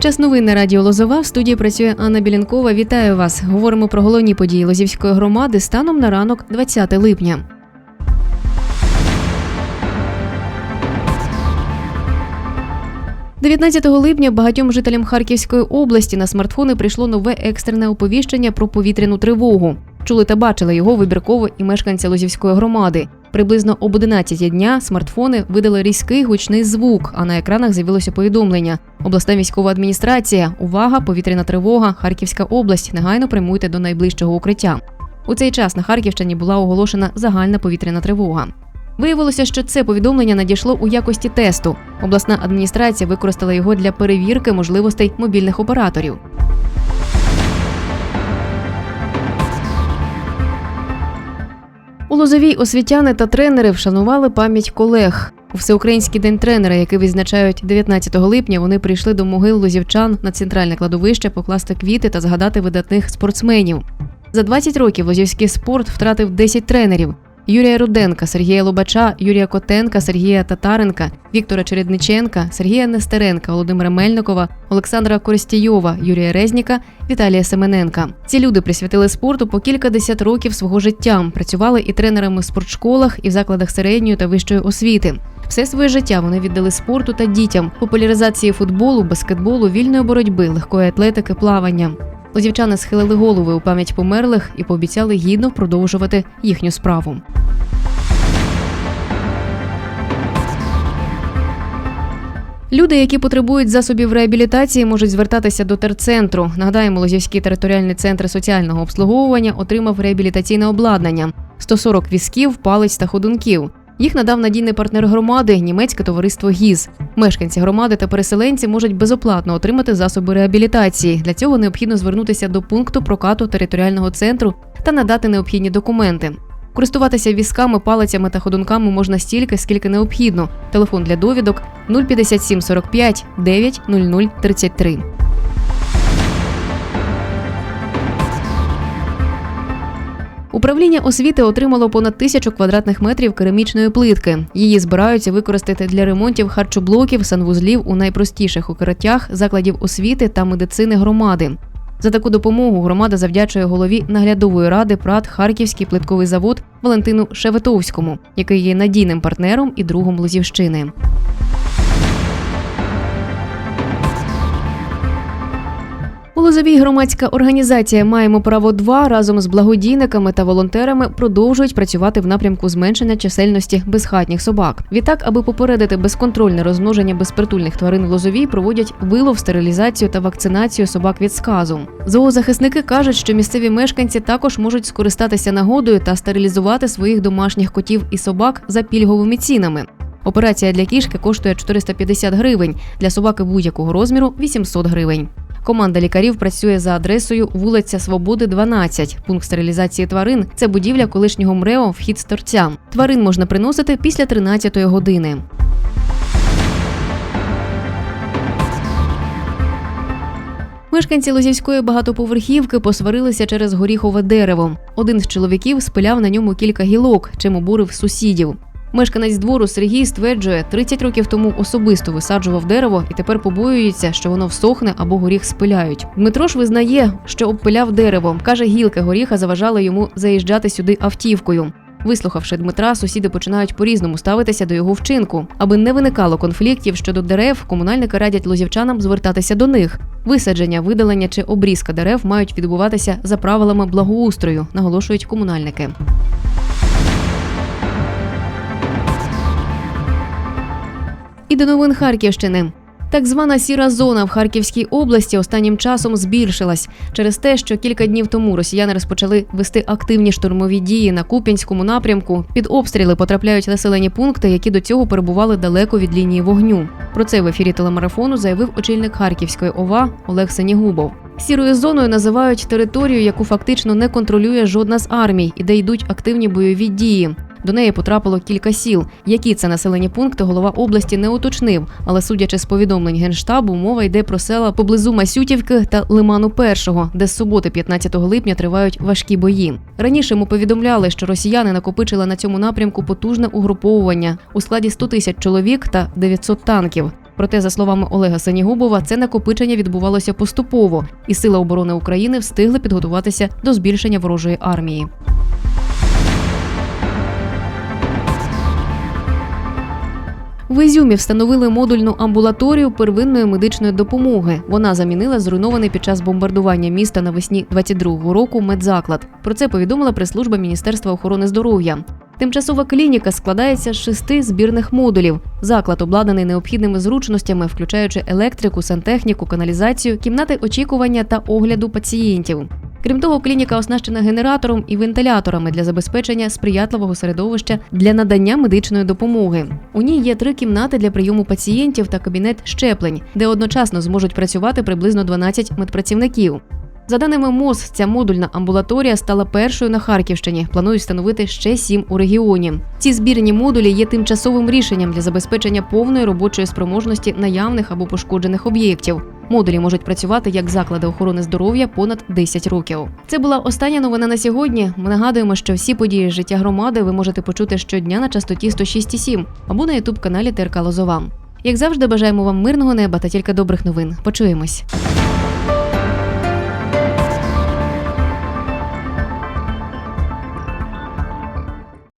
Час новин на радіо Лозова. В студії працює Анна Білянкова. Вітаю вас. Говоримо про головні події Лозівської громади станом на ранок 20 липня. «19 липня багатьом жителям Харківської області на смартфони прийшло нове екстрене оповіщення про повітряну тривогу. Чули та бачили його вибірково і мешканці Лозівської громади. Приблизно об 11 дня смартфони видали різкий гучний звук, а на екранах з'явилося повідомлення. Обласна військова адміністрація. Увага, повітряна тривога, Харківська область. Негайно прямуйте до найближчого укриття. У цей час на Харківщині була оголошена загальна повітряна тривога. Виявилося, що це повідомлення надійшло у якості тесту. Обласна адміністрація використала його для перевірки можливостей мобільних операторів. Лозовій освітяни та тренери вшанували пам'ять колег. У всеукраїнський день тренера, який відзначають 19 липня, вони прийшли до могил лозівчан на центральне кладовище покласти квіти та згадати видатних спортсменів. За 20 років лозівський спорт втратив 10 тренерів. Юрія Руденка, Сергія Лобача, Юрія Котенка, Сергія Татаренка, Віктора Чередниченка, Сергія Нестеренка, Володимира Мельникова, Олександра Коростійова, Юрія Резніка, Віталія Семененка. Ці люди присвятили спорту по кілька десят років свого життя. Працювали і тренерами в спортшколах, і в закладах середньої та вищої освіти. Все своє життя вони віддали спорту та дітям, популяризації футболу, баскетболу, вільної боротьби, легкої атлетики, плавання. Лозівчани схилили голови у пам'ять померлих і пообіцяли гідно продовжувати їхню справу. Люди, які потребують засобів реабілітації, можуть звертатися до терцентру. Нагадаємо, Лозівський територіальний центр соціального обслуговування отримав реабілітаційне обладнання: 140 візків, палець та ходунків. Їх надав надійний партнер громади німецьке товариство ГІЗ. Мешканці громади та переселенці можуть безоплатно отримати засоби реабілітації. Для цього необхідно звернутися до пункту прокату територіального центру та надати необхідні документи. Користуватися візками, палицями та ходунками можна стільки, скільки необхідно. Телефон для довідок 057 45 9 00 33. Управління освіти отримало понад тисячу квадратних метрів керамічної плитки. Її збираються використати для ремонтів харчоблоків, санвузлів у найпростіших укриттях закладів освіти та медицини громади. За таку допомогу громада завдячує голові наглядової ради ПРАТ Харківський плитковий завод Валентину Шеветовському, який є надійним партнером і другом Лозівщини. У Лозовій громадська організація Маємо право 2 разом з благодійниками та волонтерами продовжують працювати в напрямку зменшення чисельності безхатніх собак. Відтак, аби попередити безконтрольне розмноження безпритульних тварин в Лозовій, проводять вилов, стерилізацію та вакцинацію собак від сказу. Зоозахисники кажуть, що місцеві мешканці також можуть скористатися нагодою та стерилізувати своїх домашніх котів і собак за пільговими цінами. Операція для кішки коштує 450 гривень, для собаки будь-якого розміру 800 гривень. Команда лікарів працює за адресою вулиця Свободи, 12. Пункт стерилізації тварин це будівля колишнього МРЕО, вхід з торця. Тварин можна приносити після 13-ї години. Мешканці Лозівської багатоповерхівки посварилися через горіхове дерево. Один з чоловіків спиляв на ньому кілька гілок, чим обурив сусідів. Мешканець двору Сергій стверджує, 30 років тому особисто висаджував дерево і тепер побоюється, що воно всохне або горіх спиляють. Дмитро ж визнає, що обпиляв дерево. каже, гілки горіха заважали йому заїжджати сюди автівкою. Вислухавши Дмитра, сусіди починають по-різному ставитися до його вчинку. Аби не виникало конфліктів щодо дерев, комунальники радять лозівчанам звертатися до них. Висадження, видалення чи обрізка дерев мають відбуватися за правилами благоустрою, наголошують комунальники. До новин Харківщини. Так звана сіра зона в Харківській області останнім часом збільшилась через те, що кілька днів тому росіяни розпочали вести активні штурмові дії на Куп'янському напрямку. Під обстріли потрапляють населені пункти, які до цього перебували далеко від лінії вогню. Про це в ефірі телемарафону заявив очільник Харківської ОВА Олег Сенігубов. Сірою зоною називають територію, яку фактично не контролює жодна з армій, і де йдуть активні бойові дії. До неї потрапило кілька сіл. Які це населені пункти голова області не уточнив, але судячи з повідомлень генштабу, мова йде про села поблизу Масютівки та Лиману Першого, де з суботи, 15 липня, тривають важкі бої. Раніше ми повідомляли, що росіяни накопичили на цьому напрямку потужне угруповування у складі 100 тисяч чоловік та 900 танків. Проте, за словами Олега Сенігубова, це накопичення відбувалося поступово, і Сили оборони України встигли підготуватися до збільшення ворожої армії. В Ізюмі встановили модульну амбулаторію первинної медичної допомоги. Вона замінила зруйнований під час бомбардування міста навесні 22-го року медзаклад. Про це повідомила прес-служба Міністерства охорони здоров'я. Тимчасова клініка складається з шести збірних модулів. Заклад обладнаний необхідними зручностями, включаючи електрику, сантехніку, каналізацію, кімнати очікування та огляду пацієнтів. Крім того, клініка оснащена генератором і вентиляторами для забезпечення сприятливого середовища для надання медичної допомоги. У ній є три кімнати для прийому пацієнтів та кабінет щеплень, де одночасно зможуть працювати приблизно 12 медпрацівників. За даними МОЗ, ця модульна амбулаторія стала першою на Харківщині. Планують встановити ще сім у регіоні. Ці збірні модулі є тимчасовим рішенням для забезпечення повної робочої спроможності наявних або пошкоджених об'єктів. Модулі можуть працювати як заклади охорони здоров'я понад 10 років. Це була остання новина на сьогодні. Ми нагадуємо, що всі події життя громади ви можете почути щодня на частоті 106,7 або на ютуб каналі ТРК Лозова. Як завжди, бажаємо вам мирного неба та тільки добрих новин. Почуємось.